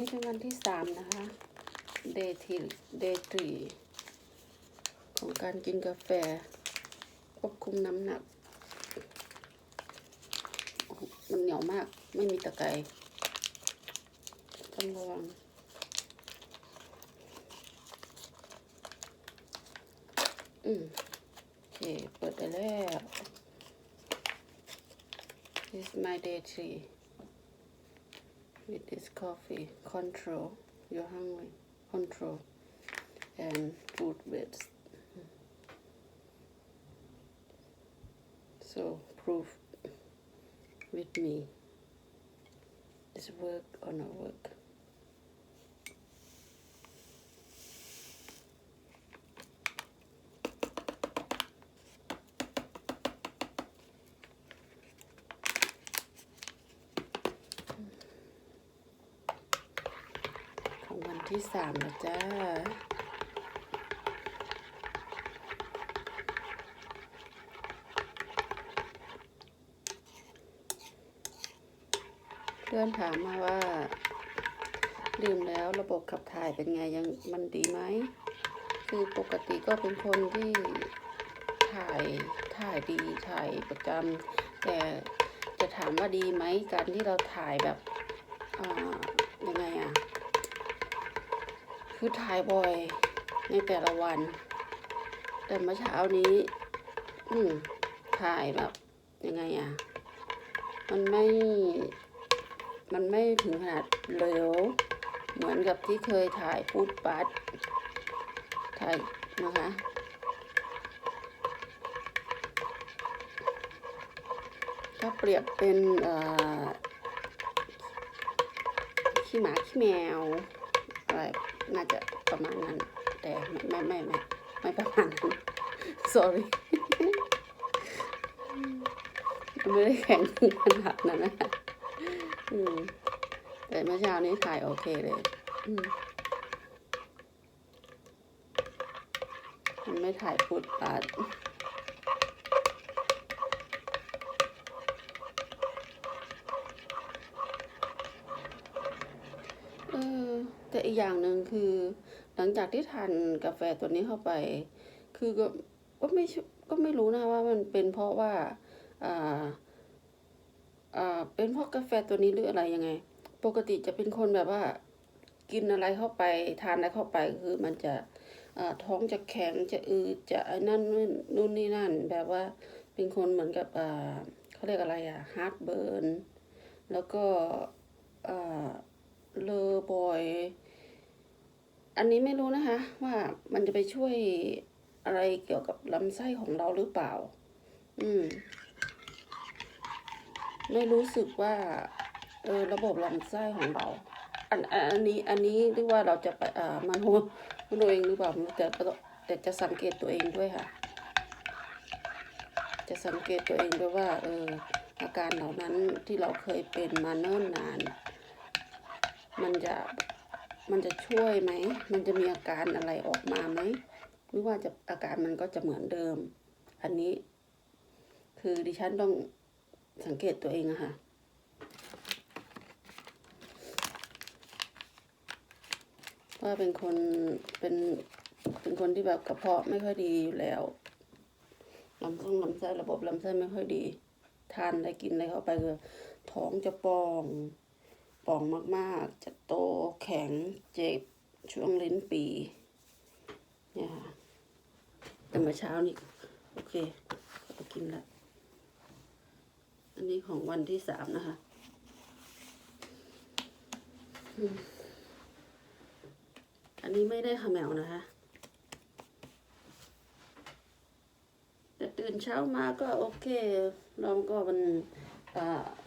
นี้เป็นวันที่สามนะคะ เดย์ทีเดทรีของการกินกาแฟ ควบคุมน้ำหนัก มันเหนียวมาก ไม่มีตะไคร้ต้องระวังอืมโอเค เปิดได้แล้ว This is my day three with this coffee control your hungry control and food waste so proof with me. Is work or not work ที่สามแล้วจ้า เพื่อนถามมาว่า ดื่มแล้วระบบขับถ่ายเป็นไงยังมันดีไหม คือปกติก็เป็นคนที่ถ่ายถ่ายดีถ่ายประจำแต่จะถามว่าดีไหมการที่เราถ่ายแบบยังไงอะ คือถ่ายบ่อยในแต่ละวัน แต่เมื่อเช้านี้ อืมถ่ายแบบยังไงอะมันไม่ มันไม่ถึงขนาดเร็ว เหมือนกับที่เคยถ่ายพูดปัด ถ่ายนะคะถ้าเปรียบเป็นขี้หมาขี้แมวอะไร น่าจะประมาณนั้น แต่ไม่ไม่ไม่ไม่ไม่ประมาณนั้น sorry ไม่ได้แข็งขนาดนั้นนะอืมแต่เมื่อเช้านี้ถ่ายโอเคเลย อืมมันไม่ถ่ายพูดปาดเออแต่อีกอย่างหนึ่ง คือ หลังจากที่ทานกาแฟตัวนี้เข้าไป คือก็ก็ไม่ก็ไม่รู้นะว่ามันเป็นเพราะว่าอ่าอ่าเป็นเพราะกาแฟตัวนี้หรืออะไรยังไง ปกติจะเป็นคนแบบว่า กินอะไรเข้าไปทานอะไรเข้าไปคือมันจะท้องจะแข็งจะอืดจะนั่นนู่นนี่นั่น แบบว่าเป็นคนเหมือนกับเขาเรียกอะไรอะฮาร์ดเบิร์นแล้วก็เลอบอย อันนี้ไม่รู้นะคะ ว่ามันจะไปช่วยอะไรเกี่ยวกับลำไส้ของเราหรือเปล่า อืม ไม่รู้สึกว่า เออระบบลำไส้ของเรา อันอันนี้ อันนี้เรียกว่าเราจะไปอ่ามันหัวมันตัวเองหรือเปล่าแต่แต่จะสังเกตตัวเองด้วยค่ะ จะสังเกตตัวเองด้วยว่า เออ อาการเหล่านั้นที่เราเคยเป็นมาเนิ่นนาน มันจะ มันจะช่วยไหม มันจะมีอาการอะไรออกมาไหมหรือว่าจะอาการมันก็จะเหมือนเดิม อันนี้ คือดิฉันต้องสังเกตตัวเองอะค่ะว่าเป็นคนเป็นเป็นคนที่แบบกระเพาะไม่ค่อยดีอยู่แล้วลำส้ลำไส้ระบบลำไส้ไม่ค่อยดี ทานอะไรกินอะไรเข้าไปคือท้องจะป่อง ป่องมากๆ จะโตแข็งเจ็บช่วงลิ้นปีเนี่ยค่ะแต่เมื่อเช้านี่โอเคก็กินละอันนี้ของวันที่สามนะคะอันนี้ไม่ได้ขมแมวนะคะแต่ตื่นเช้ามาก็โอเคเราก็มัน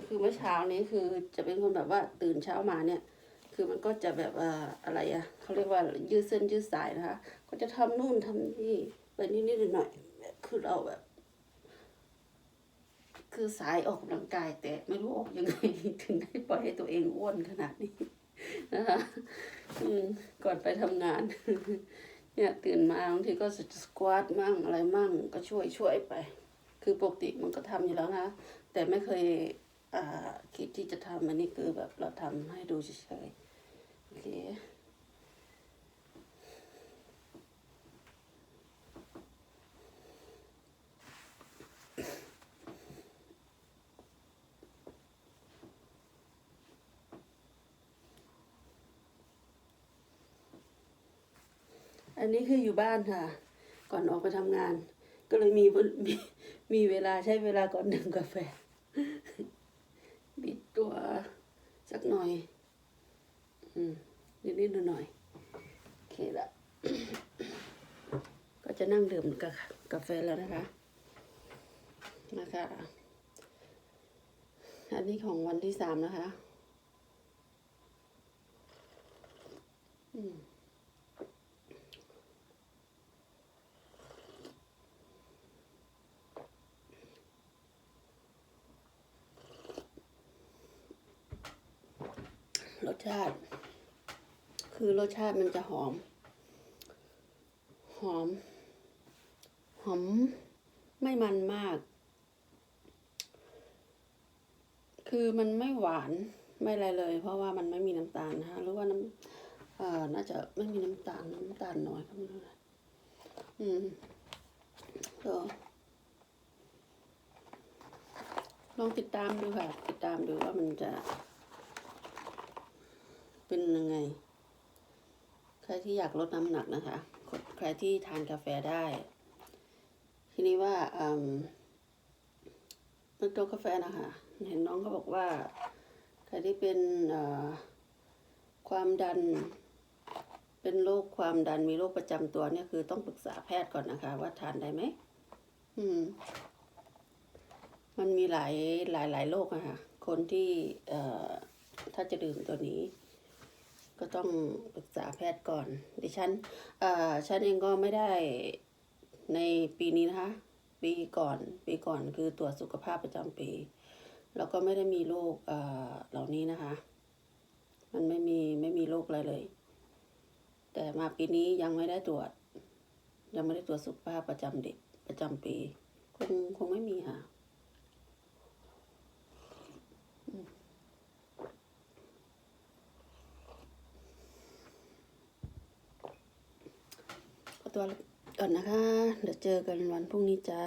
คือเมื่อเช้านี้คือจะเป็นคนแบบว่าตื่นเช้ามาเนี่ย คือมันก็จะแบบอ่าอะไรอะเขาเรียกว่ายืดเส้นยืดสายนะคะ ก็จะทำนู่นทำนี่ไปนิดๆหน่อยคือเราแบบ คือสายออกกำลังกาย แต่ไม่รู้ออกยังไงถึงได้ปล่อยให้ตัวเองอ้วนขนาดนี้นะคะอืมก่อนไปทำงาน เนี่ยตื่นมาบางทีก็สควอตมั่งอะไรมั่งก็ช่วยช่วยไป คือปกติมันก็ทำอยู่แล้วนะ แต่ไม่เคยอ่าคิดที่จะทำอันนี้คือแบบเราทำให้ดูเฉยๆเคอันนี้คืออยู่บ้านค่ะ ก่อนออกไปทำงาน ก็เลยมีมีมีเวลาใช้เวลาก่อนดื่มกาแฟ บิดตัวสัก หน่อย อืมนิดๆหน่อยๆโอเคละก็จะนั่งดื่มกากาแฟแล้วนะคะ นะคะ อันนี้ของวันที่สามนะคะ อืม รสชาติ คือรสชาติมันจะหอม หอม หอม ไม่มันมาก คือมันไม่หวานไม่อะไรเลย เพราะว่ามันไม่มีน้ำตาลนะคะหรือว่าน้ำเอ่อน่าจะไม่มีน้ำตาลน้ำตาลน้อยก็ไม่รู้นะอืมก็ลองติดตามดูค่ะ ติดตามดูว่ามันจะ เป็นยังไง ใครที่อยากลดน้ำหนักนะคะ ใครที่ทานกาแฟได้ ทีนี้ว่าอืมตัวกาแฟนะคะ เห็นน้องเขาบอกว่า ใครที่เป็นความดัน เป็นโรคความดันมีโรคประจำตัวเนี่ยคือต้องปรึกษาแพทย์ก่อนนะคะ ว่าทานได้ไหมอืมมันมีหลายหลายหลายโรคอะค่ะ คนที่ เอ่อ ถ้าจะดื่มตัวนี้ ก็ต้องปรึกษาแพทย์ก่อน ดิฉันเอ่อฉันเองก็ไม่ได้ในปีนี้นะคะ ปีก่อน ปีก่อนคือตรวจสุขภาพประจำปี แล้วก็ไม่ได้มีโรคเอ่อเหล่านี้นะคะ มันไม่มีไม่มีโรคอะไรเลย แต่มาปีนี้ยังไม่ได้ตรวจ ยังไม่ได้ตรวจสุขภาพประจำเด็กประจำปี คงคงไม่มีค่ะ ตัวก่อนนะคะ เดี๋ยวเจอกันวันพรุ่งนี้จ้า